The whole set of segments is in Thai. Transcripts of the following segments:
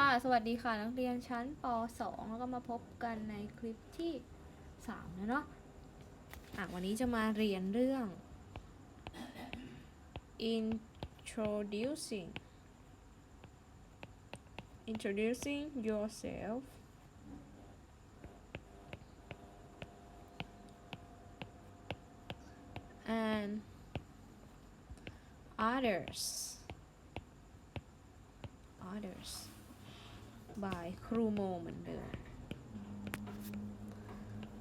ค่ะ สวัสดีค่ะ นักเรียนชั้นป .2 แล้วก็มาพบกันในคลิปที่3แล้วเนาะอะวันนี้จะมาเรียนเรื่อง introducing introducing yourself and others others by ครูโมเหมือนเดิม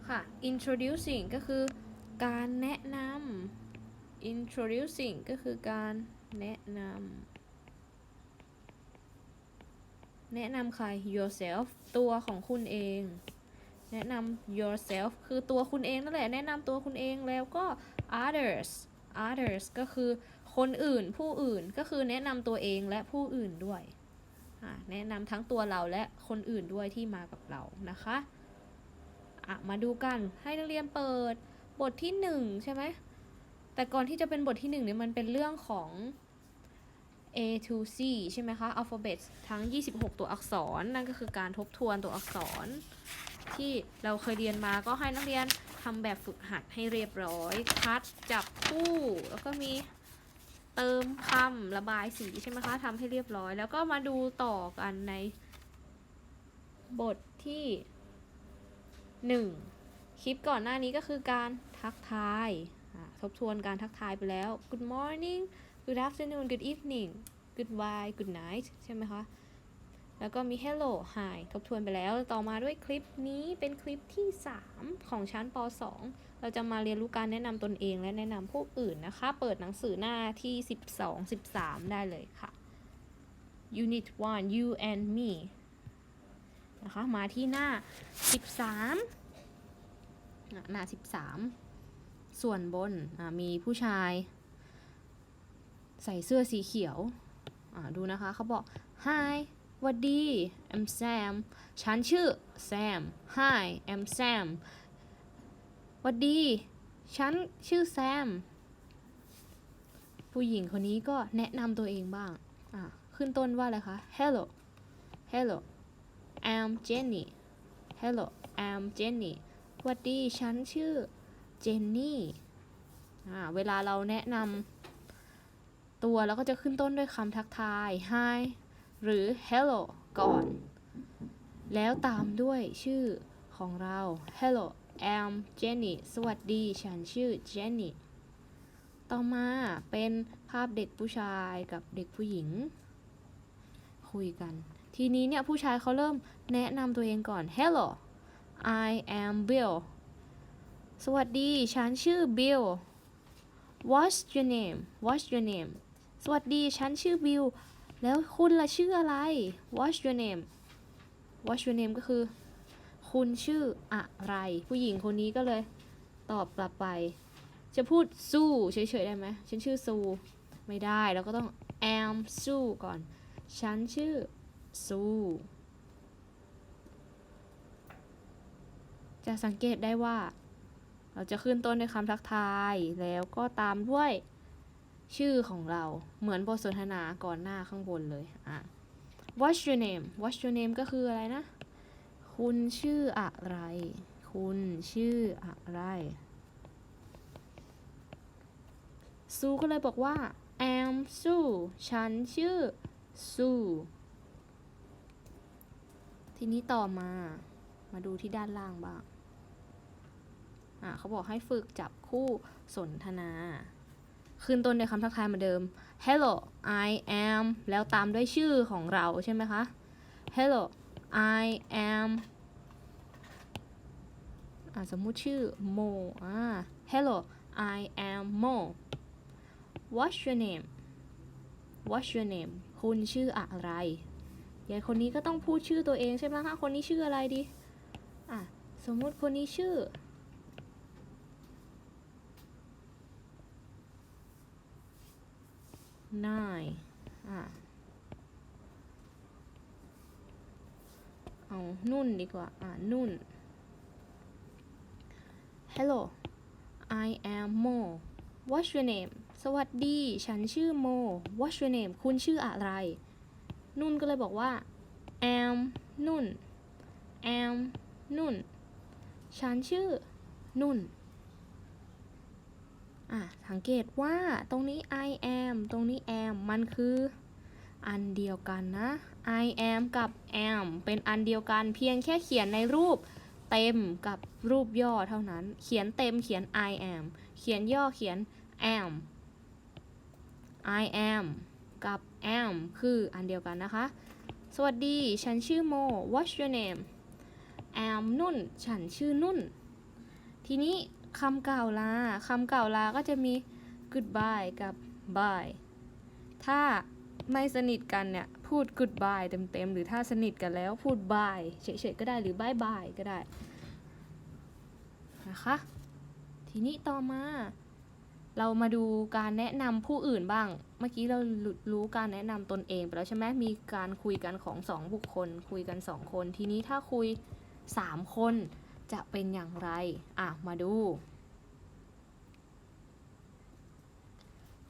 ค่ะ introducing ก็คือการแนะนำ introducing ก็คือการแนะนำแนะนำใคร yourself ตัวของคุณเอง แนะนำ yourself คือตัวคุณเองนั่นแหละ แนะนำตัวคุณเองแล้วก็ others others ก็คือคนอื่นผู้อื่นก็คือแนะนำตัวเองและผู้อื่นด้วย แนะนำทั้งตัวเราและคนอื่นด้วยที่มากับเรานะคะะมาดูกันให้นักเรียนเปิดบทที่หนึ่งใช่ไหมแต่ก่อนที่จะเป็นบทที่หนึ่งเนี่ยมันเป็นเรื่องของ A to C ใช่ไหมคะ alphabet ทั้ง 26 ตัวอักษร นั่นก็คือการทบทวนตัวอักษร ที่เราเคยเรียนมาก็ให้นักเรียนทำแบบฝึกหัดให้เรียบร้อย คัดจับคู่ แล้วก็มี เติมคำระบายสีใช่ไหมคะทำให้เรียบร้อย แล้วก็มาดูต่อกันใน บทที่หนึ่งคลิปก่อนหน้านี้ก็คือการทักทาย ทบทวนการทักทายไปแล้ว Good morning Good afternoon Good evening Goodbye Good night ใช่ไหมคะ แล้วก็มี hello hi ทบทวนไปแล้ว ต่อมาด้วยคลิปนี้เป็นคลิปที่ 3 ของชั้นป .2 เราจะมาเรียนรู้การแนะนำตนเองและแนะนำผู้อื่นนะคะ เปิดหนังสือหน้าที่ 12 13 ได้เลยค่ะ Unit 1 You and Me นะคะ มาที่หน้า 13 หน้า 13 ส่วนบนมีผู้ชาย ใส่เสื้อสีเขียว ดูนะคะเขาบอก Hi วัดดี I'm Sam ฉันชื่อ Sam Hi I'm Sam วัดดี ฉันชื่อ Sam ผู้หญิงคนนี้ก็แนะนำตัวเองบ้าง อะ ขึ้นต้นว่าอะไรคะ Hello Hello I'm Jenny Hello I'm Jenny วัดดี ฉันชื่อ Jenny อ่า เวลาเราแนะนำตัวเราก็จะขึ้นต้นด้วยคำทักทาย Hi หรือ hello ก่อน แล้วตามด้วยชื่อของเรา hello I'm Jenny สวัสดี ฉันชื่อ Jenny ต่อมาเป็นภาพเด็กผู้ชายกับเด็กผู้หญิง คุยกัน ทีนี้เนี่ย ผู้ชายเขาเริ่มแนะนำตัวเองก่อน hello I am Bill สวัสดี ฉันชื่อ Bill What's your name What's your name สวัสดี ฉันชื่อ Bill แล้วคุณล่ะชื่ออะไร What's your name What's your name ก็คือ คุณชื่ออะไร ผู้หญิงคนนี้ก็เลย ตอบกลับไป จะพูดสู้เฉยๆได้ไหมฉันชื่อซูไม่ได้เราก็ต้อง am สู้ก่อน ฉันชื่อซูจะสังเกตได้ว่า เราจะขึ้นต้นด้วยคำทักทายแล้วก็ตามด้วย ชื่อของเราเหมือนบทสนทนาก่อนหน้าข้างบนเลยอะ What's your name What's your name ก็คืออะไรนะ คุณชื่ออะไร คุณชื่ออะไร ซูก็เลยบอกว่า am ซูฉันชื่อซูทีนี้ต่อมา มาดูที่ด้านล่างบ้าง อะเขาบอกให้ฝึกจับคู่สนทนา ขึ้นต้นในคำทักทายเหมือนเดิม Hello I am แล้วตามด้วยชื่อของเราใช่ไหมคะ Hello I am อะสมมุติชื่อ Mo อ่า Hello I am Mo What's your name What's your name คุณชื่ออะไรยายคนนี้ก็ต้องพูดชื่อตัวเองใช่ไหมคะ คนนี้ชื่ออะไรดี อะ สมมุติคนนี้ชื่อ nine อะเอานุ่นดีกว่า อะ นุ่น Hello I am Mo What's your name สวัสดี ฉันชื่อโม What's your name คุณชื่ออะไร นุ่นก็เลยบอกว่า am นุ่น am นุ่น ฉันชื่อ นุ่น อะสังเกตว่าตรงนี้ I am ตรงนี้ am มันคืออันเดียวกันนะ I am กับ am เป็นอันเดียวกันเพียงแค่เขียนในรูปเต็มกับรูปย่อเท่านั้น เขียนเต็มเขียน I am เขียนย่อเขียน am I am กับ am คืออันเดียวกันนะคะ สวัสดี ฉันชื่อโม What's your name am นุ่น ฉันชื่อนุ่น ทีนี้ คำกล่าวลาคำกล่าวลาก็จะมี goodbye กับ bye ถ้าไม่สนิทกันเนี่ย พูด goodbye เต็มๆ หรือถ้าสนิทกันแล้วพูด bye เฉยๆ ก็ได้หรือ bye bye ก็ได้ นะคะ ทีนี้ต่อมา เรามาดูการแนะนำผู้อื่นบ้าง เมื่อกี้เรารู้การแนะนำตนเองไปแล้วใช่ไหมมีการคุยกันของสองบุคคล คุยกันสองคน ทีนี้ถ้าคุยสามคน จะเป็นอย่างไร อะ มาดู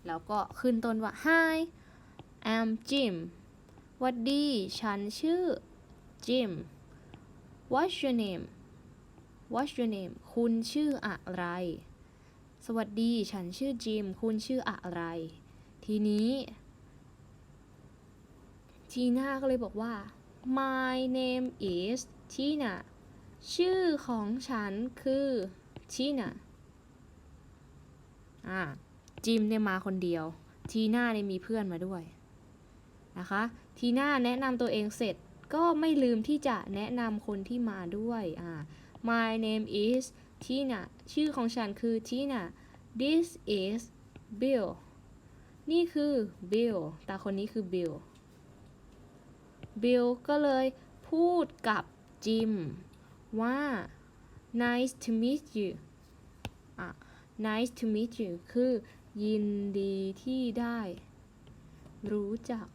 แล้วก็ขึ้นต้นว่า Hi I'm Jim วัดดี ฉันชื่อ Jim What's your name What's your name คุณชื่ออะไร สวัสดี ฉันชื่อ จิม คุณชื่ออะไร ทีนี้ ทีน่าก็เลยบอกว่า my name is Tina ชื่อของฉันคือ Tina อ่าจิมเนี่ยมาคนเดียว ทีน่าเนี่ยมีเพื่อนมาด้วย นะคะ ทีน่าแนะนำตัวเองเสร็จก็ไม่ลืมที่จะแนะนำคนที่มาด้วยอ่า my name is Tina ชื่อของฉันคือ Tina this is Bill นี่คือ Bill แต่คนนี้คือ Bill Bill ก็เลยพูดกับจิม ว่า nice to meet you อะ nice to meet you คือ ยินดีที่ได้ รู้จัก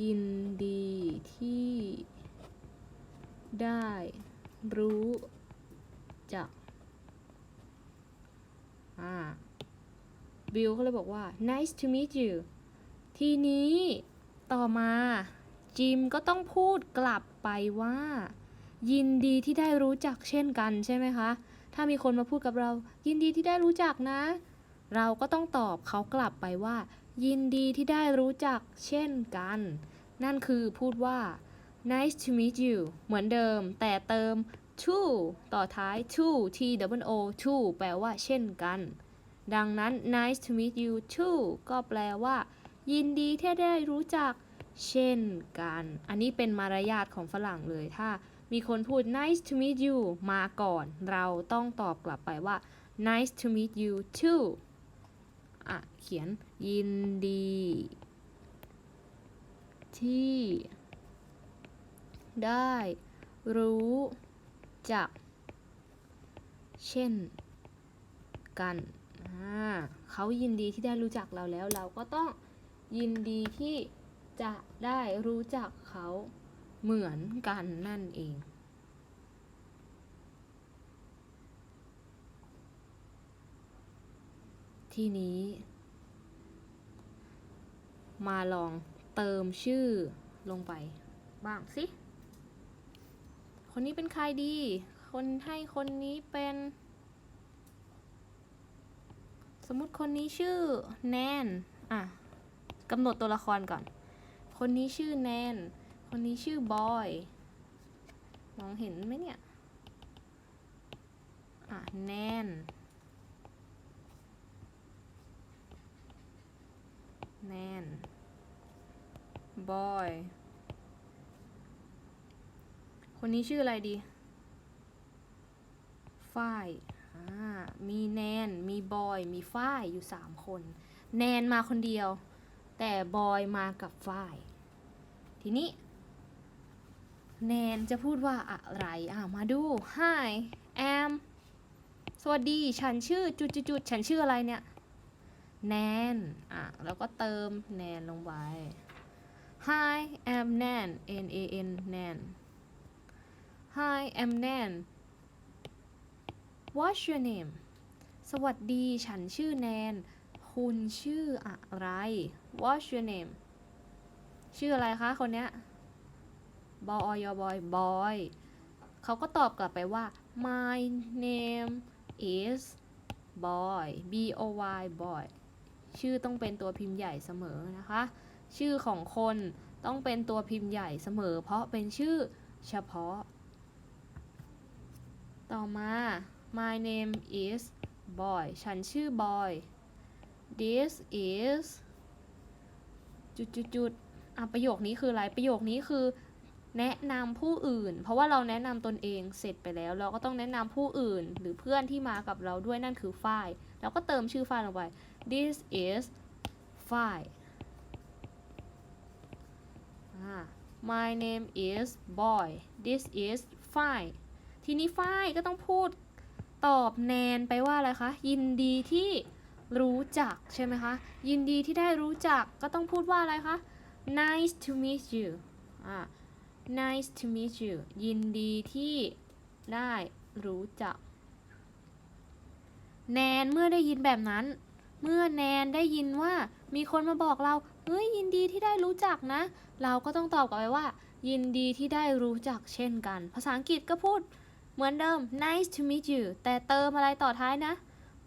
ยินดีที่ ได้ รู้จัก อ่า บิลก็เลยบอกว่า nice to meet you ทีนี้ต่อมา จิมก็ต้องพูดกลับไปว่า ยินดีที่ได้รู้จักเช่นกันใช่ไหมคะ ถ้ามีคนมาพูดกับเรา ยินดีที่ได้รู้จักนะ เราก็ต้องตอบเขากลับไปว่า ยินดีที่ได้รู้จักเช่นกัน นั่นคือพูดว่า nice to meet you เหมือนเดิม แต่เติม to ต่อท้าย to t w o to แปลว่า เช่นกัน ดังนั้น nice to meet you too ก็แปลว่า ยินดีที่ได้รู้จัก เช่นกัน อันนี้เป็นมารยาทของฝรั่งเลยถ้า มีคนพูด nice to meet you มาก่อน เราต้องตอบกลับไปว่า nice to meet you too อะ เขียนยินดี ที่ ได้ รู้จัก เช่น กัน เขายินดีที่ได้รู้จักเราแล้ว เราก็ต้องยินดีที่จะได้รู้จักเขา เหมือนกันนั่นเอง ทีนี้ มาลองเติมชื่อลงไปบ้างสิ คนนี้เป็นใครดี คนให้คนนี้เป็น สมมติคนนี้ชื่อแนน อะกำหนดตัวละครก่อน คนนี้ชื่อแนน คนนี้ชื่อบอย มองเห็นไหมเนี่ย อะ แนน แนน บอย คนนี้ชื่ออะไรดี ฝ้ายอ่ามีแนน มีบอย มีฝ้ายอยู่สามคน แนนมาคนเดียว แต่บอยมากับฝ้ายทีนี้ แนนจะพูดว่าอะไร อ่ามาดู Hi am สวัสดี ฉันชื่อจุดจุดฉันชื่ออะไรเนี่ย แนน อะ แล้วก็เติมแนนลงไป Hi I'm Nan N A N Nan Hi I'm Nan What's your name สวัสดี ฉันชื่อแนน คุณชื่ออะไร What's your name ชื่ออะไรคะ คนเนี้ย boy your boy boy เขาก็ตอบกลับไปว่า my name is boy b o y boy ชื่อต้องเป็นตัวพิมพ์ใหญ่เสมอนะคะ ชื่อของคนต้องเป็นตัวพิมพ์ใหญ่เสมอ เพราะเป็นชื่อเฉพาะ ต่อมา my name is boy ฉันชื่อ boy this is จุดจุดจุดอะประโยคนี้คืออะไร ประโยคนี้คือ แนะนำผู้อื่น เพราะว่าเราแนะนำตนเองเสร็จไปแล้ว เราก็ต้องแนะนำผู้อื่น หรือเพื่อนที่มากับเราด้วยนั่นคือฝ้ายแล้วก็เติมชื่อฝ้ายลงไป this is ฝ้าย my name is boy this is ฝ้ายทีนี้ฝ้ายก็ต้องพูดตอบแนนไปว่าอะไรคะ ยินดีที่รู้จักใช่ไหมคะ ยินดีที่ได้รู้จักก็ต้องพูดว่าอะไรคะ nice to meet you อ่า nice to meet you ยินดีที่ได้รู้จัก แนนเมื่อได้ยินแบบนั้น เมื่อแนนได้ยินว่ามีคนมาบอกเรา เฮ้ยยินดีที่ได้รู้จักนะ เราก็ต้องตอบกลับไปว่า ยินดีที่ได้รู้จักเช่นกัน ภาษาอังกฤษก็พูดเหมือนเดิม nice to meet you แต่เติมอะไรต่อท้ายนะ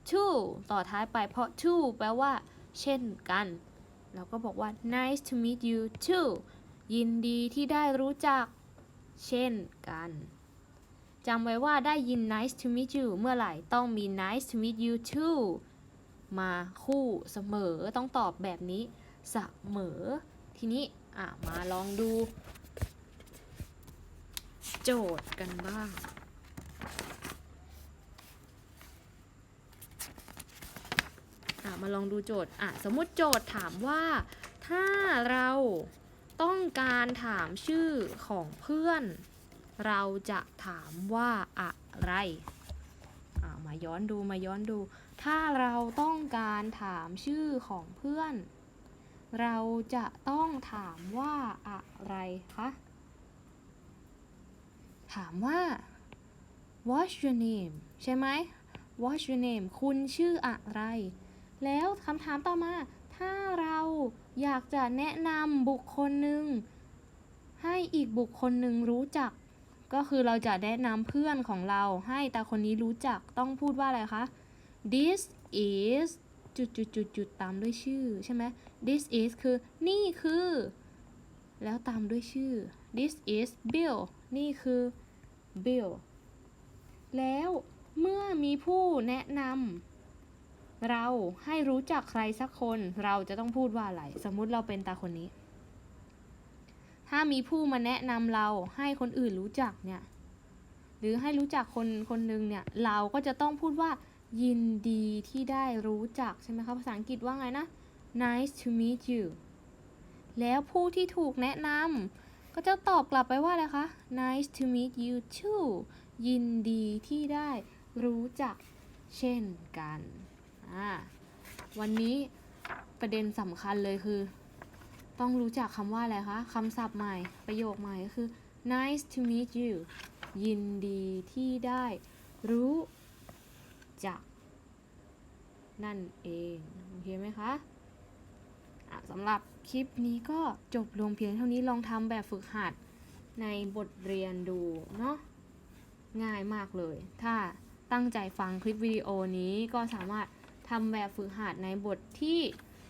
to ต่อท้ายไปเพราะ to แปลว่า เช่นกัน เราก็บอกว่า nice to meet you too ยินดีที่ได้รู้จัก เช่นกันจำไว้ว่าได้ยิน nice to meet you เมื่อไหร่ต้องมี nice to meet you too มาคู่เสมอต้องตอบแบบนี้เสมอ ทีนี้อะมาลองดู โจทย์กันบ้าง อะมาลองดูโจทย์อะสมมุติโจทย์ถามว่าถ้าเรา ต้องการถามชื่อของเพื่อน เราจะถามว่าอะไรมาย้อนดูมาย้อนดู ถ้าเราต้องการถามชื่อของเพื่อน เราจะต้องถามว่าอะไรคะถามว่า what's your name ใช่ไหม what's your name คุณชื่ออะไร แล้วคำถามต่อมา ถ้าเรา อยากจะแนะนำบุคคลหนึ่งให้อีกบุคคลหนึ่งรู้จัก ก็คือเราจะแนะนำเพื่อนของเราให้ตาคนนี้รู้จักต้องพูดว่าอะไรคะ this is จุดจุดจุดจุดตามด้วยชื่อใช่ไหม this is คือ นี่คือ แล้วตามด้วยชื่อ this is Bill นี่คือ Bill แล้วเมื่อมีผู้แนะนำ เราให้รู้จักใครสักคน เราจะต้องพูดว่าอะไร สมมุติเราเป็นตาคนนี้ ถ้ามีผู้มาแนะนำเราให้คนอื่นรู้จักเนี่ย หรือให้รู้จักคนคนหนึ่งเนี่ย เราก็จะต้องพูดว่า ยินดีที่ได้รู้จักใช่ไหมคะภาษาอังกฤษว่าไงนะ nice to meet you แล้วผู้ที่ถูกแนะนำก็จะตอบกลับไปว่าอะไรคะ nice to meet you too ยินดีที่ได้รู้จักเช่นกัน อ่าวันนี้ประเด็นสำคัญเลยคือ ต้องรู้จักคำว่าอะไรคะคำศัพท์ใหม่ประโยคใหม่ก็คือ nice to meet you ยินดีที่ได้รู้จัก นั่นเอง โอเคไหมคะอะสำหรับคลิปนี้ก็จบลงเพียงเท่านี้ลองทำแบบฝึกหัดในบทเรียนดูเนาะง่ายมากเลย ถ้าตั้งใจฟังคลิปวิดีโอนี้ก็สามารถ ทำแบบฝึกหัดในบทที่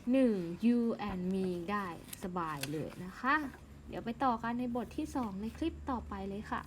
1 you and me ได้สบายเลยนะคะ เดี๋ยวไปต่อกันในบทที่ 2 ในคลิปต่อไปเลยค่ะ